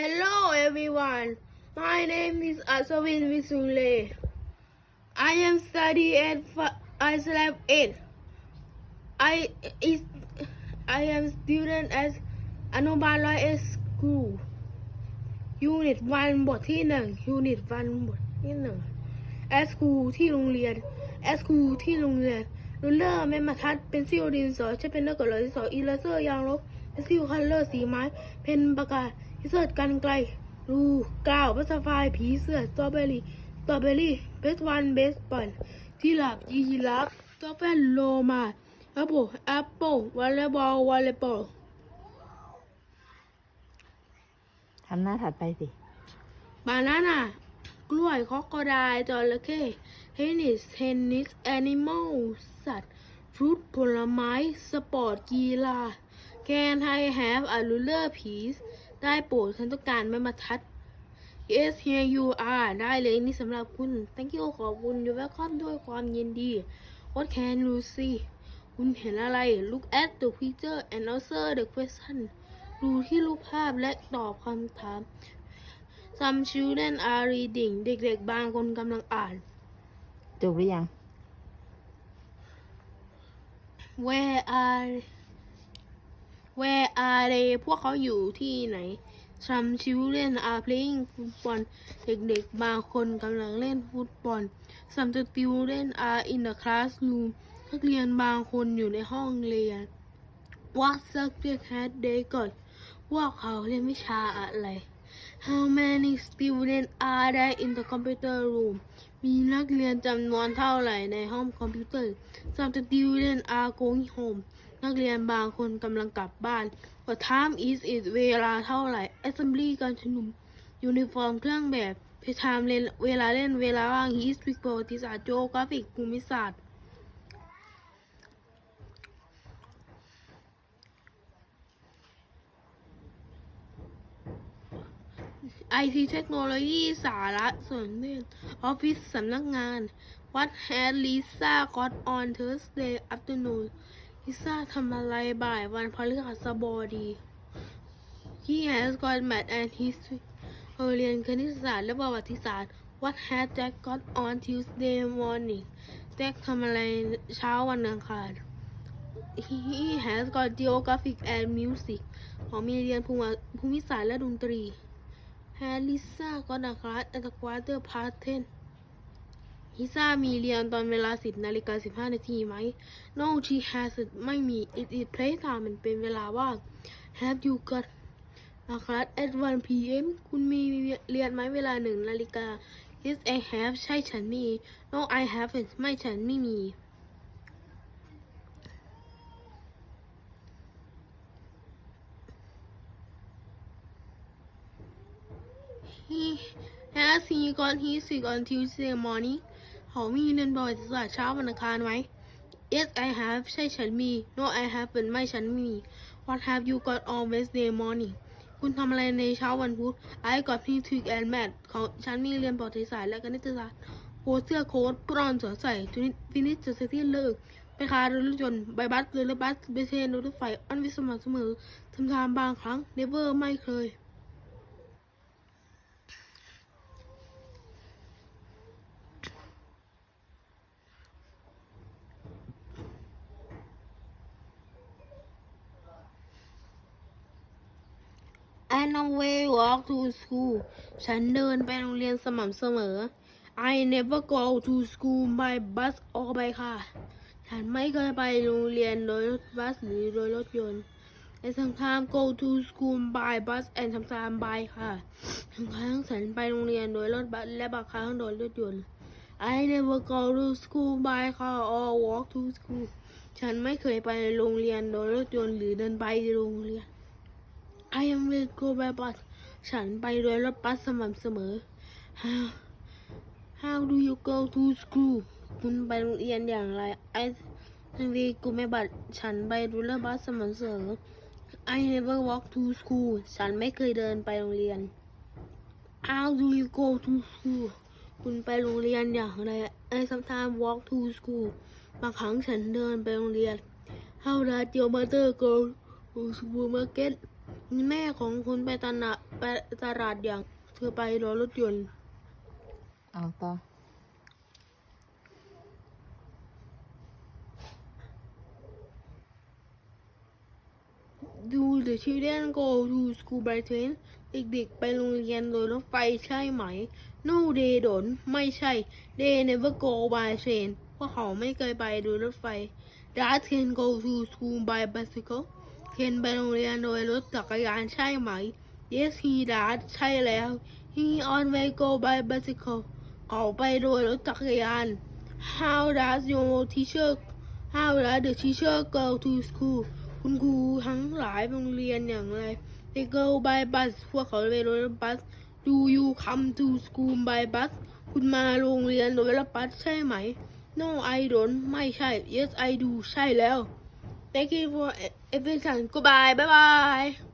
Hello everyone. My name is Aswin Visule. I am study at ISLAB 8. I is I am student at อนุบาลร้อยเอสกูยูนิตวันบทที่หนึ่งยูนิตวันบทที่หนึ่งแอสคูที่โรงเรียนแอสคูที่โรงเรียนรูเลอร์แม่มาทัดเป็นซิลดินสอใช้เป็นเนื้อกระดาษดินสออีเลเซอร์ยางลบเป็นซิลคัลเลอร์สีไม้ เพนปากกา พิเศษกันไกล รูกาวพัสไฟผีเสื้อสตรอเบอรี่สตรอเบอรี่เบสวันเบสบอลที่หลับยีรับกาแฟโลมาแอปเปิลแอปเปิลวอลเลย์บอลวอลเลย์บอลทำหน้าถัดไปสิ บานาน่ากล้วยคอกระไดจระเข้เทนนิสเทนนิสแอนิมอลสัตว์ฟรุตผลไม้ สปอร์ตกีฬาแกนไทยแฮฟอะลูเลอร์พีซ ได้โปรดฉันต้องการไม่มาทัด Yes here you are ได้เลยนี่สำหรับคุณ Thank you ขอบคุณ You welcome ด้วยความยินดี What can you see คุณเห็นอะไร Look at the picture and answer the question ดูที่รูปภาพและตอบคำถาม Some children are reading เด็กๆบางคนกำลังอ่าน จบหรือยัง Where are Where are they พวกเขาอยู่ที่ไหน Some children are playing football เด็กๆ บางคนกำลังเล่นฟุตบอล Some students are in the classroom นักเรียนบางคนอยู่ในห้องเรียน What subject had they got พวกเขาเรียนวิชาอะไร How many students are there in the computer room มีนักเรียนจำนวนเท่าไหร่ในห้องคอมพิวเตอร์ Some students are going home นักเรียนบางคนกำลังกลับบ้าน What time is it เวลาเท่าไหร่ Assembly การชุมนุมยูนิฟอร์มเครื่องแบบ Playtime เล่นเวลาเล่นเวลาว่าง History ประวัติศาสตร์ Geographic ภูมิศาสตร์ ไอทีเทคโนโลยีสารสนเทศออฟฟิศสำนักงาน What had Lisa got on Thursday afternoon ลิซ่าทำอะไรบ่ายวันพฤหัสบดี He has got math and history เรียนคณิตศาสตร์และประวัติศาสตร์ What had Jack got on Tuesday morning แจ็คทำอะไรเช้าวันอังคาร He has got geographic and music เขามีเรียนภูมิศาสตร์และดนตรี แฮลิซ่าก็ดักรัสอัตควาเตอร์พาร์เทนลิซ่ามีเรียนตอนเวลา 10นาฬิกา15 นาทีไหม No she hasn't ไม่มี It is playtime มันเป็นเวลาว่าง Have you got ดักรัส at 1 p.m. คุณมีเรียนไหมเวลา1นาฬิกา Yes I have ใช่ฉันมี No I haven't ไม่ฉันไม่มี He has he got his sick on Tuesday morning เขามีเรียนประวัติศาสตร์เช้าวันอังคารไหม Yes I have ใช่ฉันมี No I haven't ไม่ฉันไม่มี What have you got on Wednesday morning คุณทำอะไรในเช้าวันพุธ I got history and math ของฉันมีเรียนประวัติศาและกคณิตศาสตร์โค้ชเสื้อโค้ทปรอนสวมใส่ชุดฟินิชจะเสร็จที่เลิกไปคาร์รถยนต์ใบบัสเรือรถบัสไปเทรนรถไฟอันวิสม่ำเสมอทำทามบางครั้ง never ไม่เคย I always walk to school ฉันเดินไปโรงเรียนสม่ำเสมอ I never go to school by bus or by car ฉันไม่เคยไปโรงเรียนโดยรถบัสหรือโดยรถยนต์ I sometimes go to school by bus and sometimes by car บางครั้งฉันไปโรงเรียนโดยรถบัสและบางครั้งโดยรถยนต์ I never go to school by car or walk to school ฉันไม่เคยไปโรงเรียนโดยรถยนต์หรือเดินไปโรงเรียน I am will go by bus ฉันไปโดยรถบัสสม่ำเสมอ How How do you go to school คุณไปโรงเรียนอย่างไร I will go by bus ฉันไปโดยรถบัสสม่ำเสมอ I never walk to school ฉันไม่เคยเดินไปโรงเรียน How do you go to school คุณไปโรงเรียนอย่างไร I sometimes walk to school บางครั้งฉันเดินไปโรงเรียน How does your mother go to supermarket แม่ของคุณไปตลาดไปตลาดอย่างเธอไปรอรถยนต์เอาต่อดู the children go to school by train เด็กๆไปโรงเรียนโดยรถไฟใช่ไหม no they don't ไม่ใช่ they never go by train พวกเขาไม่เคยไปโดยรถไฟ dad can go to school by bicycle เคนไปโรงเรียนโดยรถจักรยานใช่ไหม yes he does ใช่แล้ว he always go by bicycle เขาไปโดยรถจักรยาน how does your teacher how does the teacher go to school คุณครูทั้งหลายไปโรงเรียนอย่างไร they go by bus พวกเขาไปโดยรถบัส do you come to school by bus คุณมาโรงเรียนโดยรถบัสใช่ไหม no I don't ไม่ใช่ yes I do ใช่แล้ว thank you for eh, everything goodbye. Bye bye